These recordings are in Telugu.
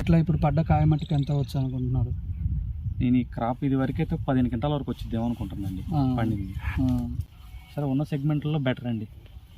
ఇట్లా ఇప్పుడు పడ్డ కాయ మట్టుకు ఎంత వచ్చు అనుకుంటున్నారు? నేను ఈ క్రాప్ ఇది వరకు అయితే పదిహేను క్వింటాల వరకు వచ్చిద్దాం అనుకుంటున్నానండి ఆ. పండింది. సరే ఉన్న సెగ్మెంట్లో బెటర్ అండి.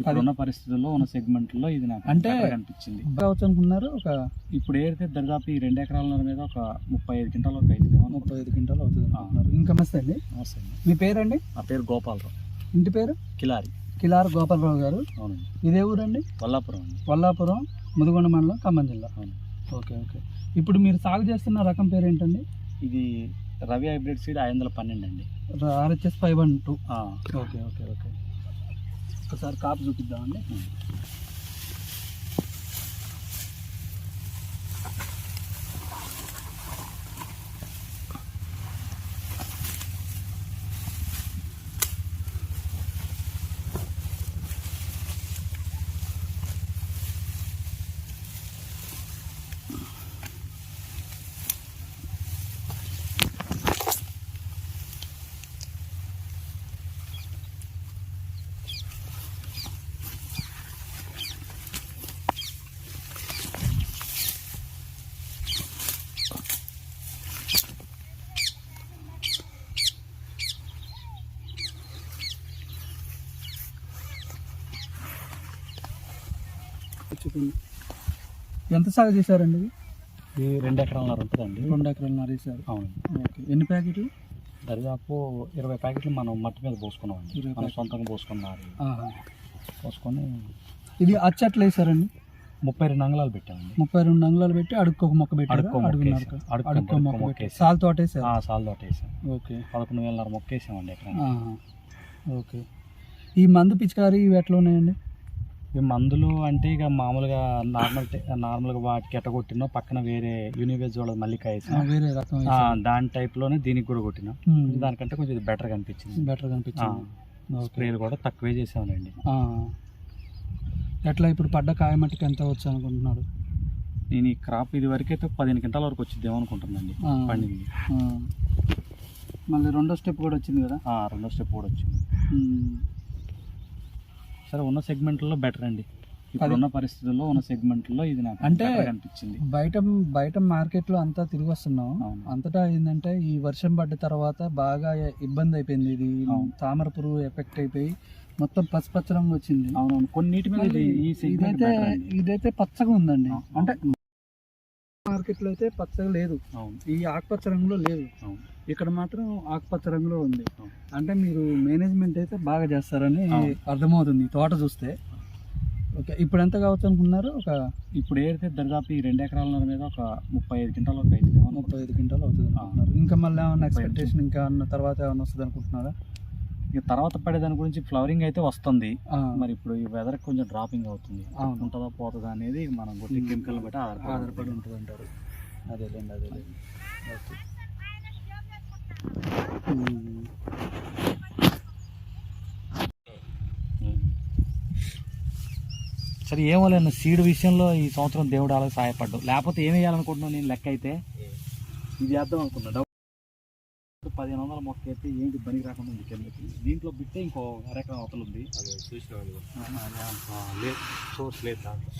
ఇప్పుడు ఉన్న పరిస్థితుల్లో ఉన్న సెగ్మెంట్లో ఇది నాకు అంటే- అనిపించింది. అనుకున్నారు ఒక ఇప్పుడు ఏదైతే దరిదాపు ఈ రెండు ఎకరాల మీద ఒక ముప్పై ఐదు క్వింటాల వరకు అవుతుంది ముప్పై ఐదు క్వింటాలు అవుతుంది ఇంకా మస్తు అండి. నమస్తే అండి. మీ పేరండి? నా పేరు గోపాలరావు. ఇంటి పేరు? కిలారి. కిలార్ గోపాలరావు గారు. అవునండి. ఇదే ఊరండి? వల్లాపురం అండి. వల్లాపురం ముదుగొండ మండలం ఖమ్మం జిల్లా. అవును. Okay okay. ఇప్పుడు మీరు సాగు చేస్తున్న రకం పేరు ఏంటండి ఇది రవి హైబ్రిడ్ సీడ్ ఐదు వందల పన్నెండు అండి. RHS five one two. Okay okay okay. ఒకసారి కాపు చూపిద్దామండి. చూపింది ఎంత సాగు చేశారండి ఇది? ఇది రెండు ఎకరాలన్నర ఉంటుందండి. రెండు ఎకరాలు నరేశారు అవును. ఓకే. ఎన్ని ప్యాకెట్లు? దరిదాపు ఇరవై ప్యాకెట్లు మనం మట్టి మీద పోసుకున్నామండి. మనం సొంతంగా పోసుకున్నారు. పోసుకొని ఇది అచ్చట్లు వేసారండి ముప్పై రెండు అంగళాలు పెట్టామండి. ముప్పై రెండు అంగుళాలు పెట్టి అడుక్కు ఒక మొక్క పెట్టి అడుక్కో మొక్క పెట్టి. సాల్ తోట వేసారు? సాల్ తోట వేసాం. ఓకే. పదకొండు వేలన్నర మొక్క వేసామండి ఆహా. ఓకే. ఈ మందు పిచికారి ఇవి ఎట్లా ఉన్నాయండి? ఈ మందులు అంటే ఇక మామూలుగా నార్మల్ నార్మల్గా వాటికి ఎట్ట కొట్టినో పక్కన వేరే యూనివేజ్ వాళ్ళ మల్లిక ఆ, వేసాం వేరే రకం దాని టైప్లోనే దీనికి కూడా కొట్టినాం. దానికంటే కొంచెం ఇది బెటర్గా అనిపించింది బెటర్ కనిపించింది. స్ప్రేలు కూడా తక్కువే చేసామండి. ఎట్లా ఇప్పుడు పడ్డ కాయ మట్టుకు ఎంత వచ్చు అనుకుంటున్నారు? నేను ఈ క్రాప్ ఇది వరకు అయితే పదిహేను క్వింటాల వరకు వచ్చిద్దాం అనుకుంటున్నానండి ఆ. పండింది. మళ్ళీ రెండో స్టెప్ కూడా వచ్చింది కదా? రెండో స్టెప్ కూడా వచ్చింది. సరే ఉన్న సెగ్మెంట్లో బెటర్ అండి ఇప్పుడు ఉన్న పరిస్థితుల్లో ఉన్న సెగ్మెంట్లో ఇది నాకు అంటే- అనిపించింది బయట బయట మార్కెట్లో అంతా తిరిగి వస్తున్నాం. అంతటా ఏంటంటే ఈ వర్షం పడ్డ తర్వాత బాగా ఇబ్బంది అయిపోయింది ఇది. తామర పురుగు ఎఫెక్ట్ అయిపోయి మొత్తం పసుపచ్చ రంగు వచ్చింది అవునవును కొన్నిటి మీద ఇదైతే. ఇదైతే పచ్చగా ఉందండి. అంటే మార్కెట్లో అయితే పచ్చగా లేదు. అవును. ఈ ఆకుపచ్చ రంగులో లేదు. అవును. ఇక్కడ మాత్రం ఆకుపచ్చ రంగులో ఉంది. అంటే మీరు మేనేజ్మెంట్ అయితే బాగా చేస్తారని. అర్థమవుతుంది తోట చూస్తే. ఓకే ఇప్పుడు ఎంత కావచ్చు అనుకున్నారు? ఒక ఇప్పుడు ఏదైతే దరిదాపు ఈ రెండు ఎకరాల మీద ఒక ముప్పై ఐదు క్వింటాల వరకు అవుతుంది ముప్పై ఐదు క్వింటాలు అవుతుంది అనుకుంటున్నారు. ఇంకా మళ్ళీ ఏమన్నా ఎక్స్పెక్టేషన్ ఇంకా ఏమన్నా తర్వాత ఏమన్నా వస్తుంది అనుకుంటున్నారా? ఇక తర్వాత పడే దాని గురించి ఫ్లవరింగ్ అయితే వస్తుంది. మరి ఇప్పుడు ఈ వెదర్ కొంచెం డ్రాపింగ్ అవుతుంది. ఉంటుందా పోతుందా అనేది మనం కొట్టి Hmm. కెమికల్ బట్టి ఆధారపడి ఉంటుంది. అంటారు అదేలేండి అదేలేండి. ఓకే. సరే ఏమోలేన్న సీడ్ విషయంలో ఈ సంవత్సరం దేవుడు అలా సహాయపడ్డు లేకపోతే ఏం వేయాలనుకుంటున్నావు నేను లెక్క అయితే? ఇది వేద్దాం అనుకున్నా. డౌట్ పదిహేను వందల మొక్క అయితే ఏంటి పనికి రాకుండా ఉంది కిందకి దీంట్లో బిట్టే ఇంకో అరెకరం అవతల ఉంది. లేదు సోర్స్ లేదు దాంట్లో